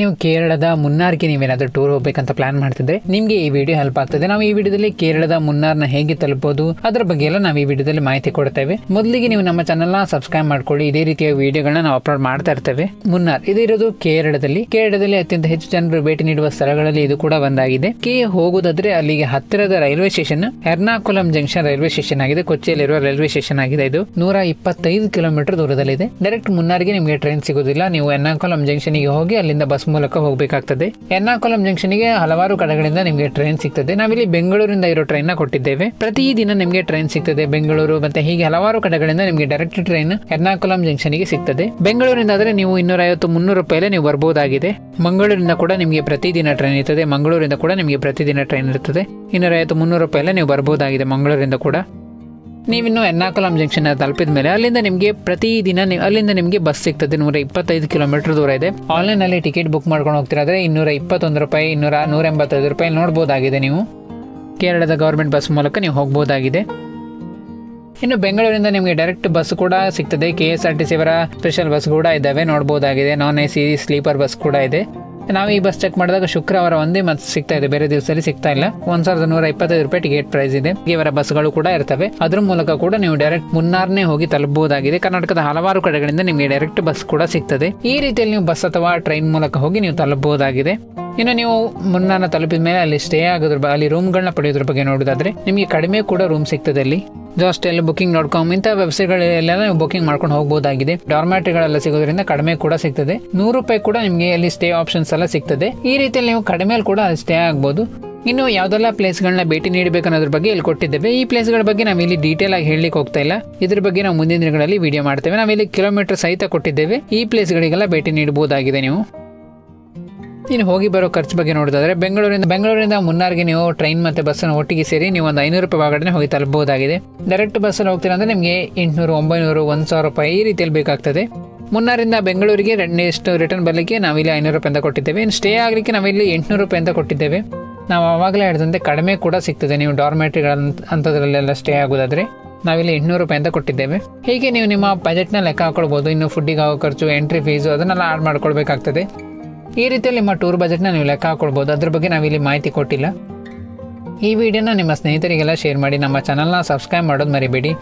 ನೀವು ಕೇರಳದ ಮುನ್ನಾರ್ಗೆ ನೀವೇನಾದರೂ ಟೂರ್ ಹೋಗ್ಬೇಕಂತ ಪ್ಲಾನ್ ಮಾಡ್ತಿದ್ರೆ ನಿಮಗೆ ಈ ವಿಡಿಯೋ ಹೆಲ್ಪ್ ಆಗ್ತದೆ. ನಾವು ಈ ವಿಡಿಯೋದಲ್ಲಿ ಕೇರಳದ ಮುನ್ನಾರ್ನ ಹೇಗೆ ತಲುಪಬಹುದು ಅದರ ಬಗ್ಗೆ ಎಲ್ಲ ನಾವು ಈ ವಿಡಿಯೋದಲ್ಲಿ ಮಾಹಿತಿ ಕೊಡ್ತೇವೆ. ಮೊದಲಿಗೆ ನೀವು ನಮ್ಮ ಚಾನಲ್ನ ಸಬ್ಸ್ಕ್ರೈಬ್ ಮಾಡ್ಕೊಳ್ಳಿ. ಇದೇ ರೀತಿಯ ವಿಡಿಯೋಗಳನ್ನ ನಾವು ಅಪ್ಲೋಡ್ ಮಾಡ್ತಾ ಇರ್ತೇವೆ. ಮುನ್ನಾರ್ ಇದಿರೋದು ಕೇರಳದಲ್ಲಿ. ಕೇರಳದಲ್ಲಿ ಅತ್ಯಂತ ಹೆಚ್ಚು ಜನರು ಭೇಟಿ ನೀಡುವ ಸ್ಥಳಗಳಲ್ಲಿ ಇದು ಕೂಡ ಒಂದಾಗಿದೆ. ಕೆ ಹೋಗುವುದಾದ್ರೆ ಅಲ್ಲಿಗೆ ಹತ್ತಿರದ railway station, Ernakulam junction railway station ಆಗಿದೆ. ಕೊಚ್ಚಿಯಲ್ಲಿರುವ ರೈಲ್ವೆ ಸ್ಟೇಷನ್ ಆಗಿದೆ ಇದು. ನೂರ ಇಪ್ಪತ್ತೈದು ಕಿಲೋಮೀಟರ್ ದೂರದಲ್ಲಿದೆ. ಡೈರೆಕ್ಟ್ ಮುನ್ನಾರ್ಗೆ ನಿಮಗೆ ಟ್ರೈನ್ ಸಿಗೋದಿಲ್ಲ. ನೀವು ಎರ್ನಾಕುಲಂ ಜಂಕ್ಷನ್ಗೆ ಹೋಗಿ ಅಲ್ಲಿಂದ ಬಸ್ ಮೂಲಕ ಹೋಗಬೇಕಾಗ್ತದೆ. ಎರ್ನಾಕುಲಂ ಜಂಕ್ಷನ್ಗೆ ಹಲವಾರು ಕಡೆಗಳಿಂದ ನಿಮಗೆ ಟ್ರೈನ್ ಸಿಗ್ತದೆ. ನಾವಿಲ್ಲಿ ಬೆಂಗಳೂರಿಂದ ಇರೋ ಟ್ರೈನ್ ಕೊಟ್ಟಿದ್ದೇವೆ. ಪ್ರತಿ ದಿನ ನಿಮಗೆ ಟ್ರೈನ್ ಸಿಗ್ತದೆ ಬೆಂಗಳೂರು ಮತ್ತೆ ಹೀಗೆ ಹಲವಾರು ಕಡೆಗಳಿಂದ ನಿಮಗೆ ಡೈರೆಕ್ಟ್ ಟ್ರೈನ್ ಎರ್ನಾಕುಲಂ ಜಂಕ್ಷನ್ಗೆ ಸಿಗ್ತದೆ. ಬೆಂಗಳೂರಿಂದ ಆದರೆ ನೀವು ಇನ್ನೂರ ಐವತ್ತು ಮುನ್ನೂರು ರೂಪಾಯಿ ನೀವು ಬರಬಹುದಾಗಿದೆ ಮಂಗಳೂರಿಂದ ಕೂಡ ನಿಮಗೆ ಪ್ರತಿದಿನ ಟ್ರೈನ್ ಇರ್ತದೆ. ಮಂಗಳೂರಿಂದ ಕೂಡ ನಿಮಗೆ ಪ್ರತಿದಿನ ಟ್ರೈನ್ ಇರ್ತದೆ. ಇನ್ನೂರ ಐವತ್ತು ಮುನ್ನೂರು ರೂಪಾಯಿ ನೀವು ಬರಬಹುದಾಗಿದೆ ಮಂಗಳೂರಿಂದ ಕೂಡ. ನೀವಿನ್ನು ಎರ್ನಾಕುಲಂ ಜಂಕ್ಷನ್ ತಲುಪಿದ ಮೇಲೆ ಅಲ್ಲಿಂದ ನಿಮಗೆ ಪ್ರತಿದಿನ ಅಲ್ಲಿಂದ ನಿಮಗೆ ಬಸ್ ಸಿಗ್ತದೆ. ನೂರ ಇಪ್ಪತ್ತೈದು ಕಿಲೋಮೀಟರ್ ದೂರ ಇದೆ. ಆನ್ಲೈನಲ್ಲಿ ಟಿಕೆಟ್ ಬುಕ್ ಮಾಡ್ಕೊಂಡು ಹೋಗ್ತಿರಾದ್ರೆ ಇನ್ನೂರ ಇಪ್ಪತ್ತೊಂದು ರೂಪಾಯಿ, ಇನ್ನೂರ ನೂರ ಎಂಬತ್ತೈದು ರೂಪಾಯಿ ನೋಡ್ಬೋದಾಗಿದೆ ನೀವು. ಕೇರಳದ ಗೌರ್ಮೆಂಟ್ ಬಸ್ ಮೂಲಕ ನೀವು ಹೋಗ್ಬೋದಾಗಿದೆ. ಇನ್ನು ಬೆಂಗಳೂರಿಂದ ನಿಮಗೆ ಡೈರೆಕ್ಟ್ ಬಸ್ ಕೂಡ ಸಿಗ್ತದೆ. K S R T C ಅವರ ಸ್ಪೆಷಲ್ ಬಸ್ ಕೂಡ ಇದ್ದಾವೆ. ನೋಡ್ಬೋದಾಗಿದೆ. Non A C sleeper bus ಕೂಡ ಇದೆ. ನಾವು ಈ ಬಸ್ ಚೆಕ್ ಮಾಡಿದಾಗ ಶುಕ್ರವಾರ ಒಂದೇ ಮತ್ತೆ ಸಿಗ್ತಾ ಇದೆ. ಬೇರೆ ದಿವಸದಲ್ಲಿ ಸಿಗ್ತಾ ಇಲ್ಲ. ಒಂದ್ ಸಾವಿರದ ನೂರ ಇಪ್ಪತ್ತೈದು ರೂಪಾಯಿ ಟಿಕೆಟ್ ಪ್ರೈಸ್ ಇದೆ. ಇವರ ಬಸ್ಗಳು ಕೂಡ ಇರ್ತವೆ. ಅದ್ರ ಮೂಲಕ ಕೂಡ ನೀವು ಡೈರೆಕ್ಟ್ ಮುನ್ನಾರ್ನೇ ಹೋಗಿ ತಲುಪಬಹುದಾಗಿದೆ. ಕರ್ನಾಟಕದ ಹಲವಾರು ಕಡೆಗಳಿಂದ ನಿಮಗೆ ಡೈರೆಕ್ಟ್ ಬಸ್ ಕೂಡ ಸಿಗ್ತದೆ. ಈ ರೀತಿಯಲ್ಲಿ ನೀವು ಬಸ್ ಅಥವಾ ಟ್ರೈನ್ ಮೂಲಕ ಹೋಗಿ ನೀವು ತಲುಪಬಹುದಾಗಿದೆ. ಇನ್ನು ನೀವು ಮುನ್ನಾನ ತಲುಪಿದ ಮೇಲೆ ಅಲ್ಲಿ ಸ್ಟೇ ಆಗೋದ್ರ ಅಲ್ಲಿ ರೂಮ್ಗಳನ್ನ ಪಡೆಯೋದ್ರ ಬಗ್ಗೆ ನೋಡೋದಾದ್ರೆ ನಿಮಗೆ ಕಡಿಮೆ ಕೂಡ ರೂಮ್ ಸಿಗ್ತದೆ ಅಲ್ಲಿ. ಜಸ್ಟ್ ಎಲ್ಲ ಬುಕಿಂಗ್ ಡಾಟ್ ಇಂಥ ವೆಬ್ಸೈಟ್ಗಳೆಲ್ಲ ನೀವು ಬುಕಿಂಗ್ ಮಾಡ್ಕೊಂಡು ಹೋಗಬಹುದಾಗಿದೆ ಡಾರ್ಮ್ಯಾಟ್ರಿಗಳೆಲ್ಲ ಸಿಗೋದ್ರಿಂದ ಕಡಿಮೆ ಕೂಡ ಸಿಗ್ತದೆ. ನೂರು ರೂಪಾಯಿ ಕೂಡ ನಿಮಗೆ ಅಲ್ಲಿ ಸ್ಟೇ ಆಪ್ಷನ್ಸ್ ಎಲ್ಲ ಸಿಗ್ತದೆ. ಈ ರೀತಿಯಲ್ಲಿ ನೀವು ಕಡಿಮೆಯಲ್ಲಿ ಕೂಡ ಸ್ಟೇ ಆಗ್ಬೋದು. ಇನ್ನು ಯಾವ್ದೆಲ್ಲ ಪ್ಲೇಸ್ಗಳನ್ನ ಭೇಟಿ ನೀಡಬೇಕು ಅನ್ನೋದ್ರ ಬಗ್ಗೆ ಇಲ್ಲಿ ಕೊಟ್ಟಿದ್ದೇವೆ. ಈ ಪ್ಲೇಸ್ಗಳ ಬಗ್ಗೆ ನಾವು ಇಲ್ಲಿ ಡೀಟೇಲ್ ಆಗಿ ಹೇಳಲಿಕ್ಕೆ ಹೋಗ್ತಾ ಇಲ್ಲ. ಇದ್ರ ಬಗ್ಗೆ ನಾವು ಮುಂದಿನ ದಿನಗಳಲ್ಲಿ ವಿಡಿಯೋ ಮಾಡ್ತೇವೆ. ಇಲ್ಲಿ ಕಿಲೋಮೀಟರ್ ಸಹಿತ ಕೊಟ್ಟಿದ್ದೇವೆ. ಈ ಪ್ಲೇಸ್ಗಳಿಗೆಲ್ಲ ಭೇಟಿ ನೀಡಬಹುದಾಗಿದೆ ನೀವು. ಇನ್ನು ಹೋಗಿ ಬರೋ ಖರ್ಚು ಬಗ್ಗೆ ನೋಡೋದಾದ್ರೆ, ಬೆಂಗಳೂರಿಂದ ಬೆಂಗಳೂರಿಂದ ಮುನ್ನಾರ್ಗೆ ನೀವು ಟ್ರೈನ್ ಮತ್ತು ಬಸ್ಸನ್ನು ಒಟ್ಟಿಗೆ ಸೇರಿ ನೀವು ಒಂದು ಐನೂರು ರೂಪಾಯಿ ಒಳಗಡೆ ಹೋಗಿ ತಲುಪಬಹುದಾಗಿದೆ. ಡೈರೆಕ್ಟ್ ಬಸ್ಸಲ್ಲಿ ಹೋಗ್ತೀರಾ ಅಂದರೆ ನಿಮಗೆ ಎಂಟುನೂರು, ಒಂಬೈನೂರು, ಒಂದು ಸಾವಿರ ರೂಪಾಯಿ ಈ ರೀತಿಯಲ್ಲಿ ಬೇಕಾಗ್ತದೆ. ಮುನ್ನಾರಿಂದ ಬೆಂಗಳೂರಿಗೆ ನೆಕ್ಸ್ಟ್ ರಿಟರ್ನ್ ಬರಲಿಕ್ಕೆ ನಾವಿಲ್ಲಿ ಐನೂರು ರೂಪಾಯಿ ಅಂತ ಕೊಟ್ಟಿದ್ದೇವೆ. ಇನ್ನು ಸ್ಟೇ ಆಗಲಿಕ್ಕೆ ನಾವಿಲ್ಲಿ ಎಂಟುನೂರು ರೂಪಾಯಿ ಅಂತ ಕೊಟ್ಟಿದ್ದೇವೆ. ನಾವು ಆವಾಗಲೇ ಹೇಳಿದಂತೆ ಕಡಿಮೆ ಕೂಡ ಸಿಗ್ತದೆ. ನೀವು ಡಾರ್ಮೆಟ್ರಿಗಳ ಅಂಥದ್ರಲ್ಲೆಲ್ಲ ಸ್ಟೇ ಆಗೋದಾದರೆ ನಾವಿಲ್ಲಿ ಎಂಟುನೂರು ರೂಪಾಯಿ ಅಂತ ಕೊಟ್ಟಿದ್ದೇವೆ. ಹೀಗೆ ನೀವು ನಿಮ್ಮ ಬಜೆಟ್ನ ಲೆಕ್ಕ ಹಾಕೊಳ್ಬೋದು. ಇನ್ನು ಫುಡ್ಡಿಗೆ ಆಗೋ ಖರ್ಚು ಎಂಟ್ರಿ ಫೀಸು ಅದನ್ನೆಲ್ಲ ಆ್ಯಡ್ ಮಾಡ್ಕೊಳ್ಬೇಕಾಗ್ತದೆ. ಈ ರೀತಿಯಲ್ಲಿ ನಿಮ್ಮ ಟೂರ್ ಬಜೆಟ್ನ ನೀವು ಲೆಕ್ಕ ಹಾಕೊಳ್ಬೋದು. ಅದ್ರ ಬಗ್ಗೆ ನಾವಿಲ್ಲಿ ಮಾಹಿತಿ ಕೊಟ್ಟಿಲ್ಲ. ಈ ವಿಡಿಯೋನ ನಿಮ್ಮ ಸ್ನೇಹಿತರಿಗೆಲ್ಲ ಶೇರ್ ಮಾಡಿ, ನಮ್ಮ ಚಾನಲ್ನ ಸಬ್ಸ್ಕ್ರೈಬ್ ಮಾಡೋದು ಮರಿಬೇಡಿ.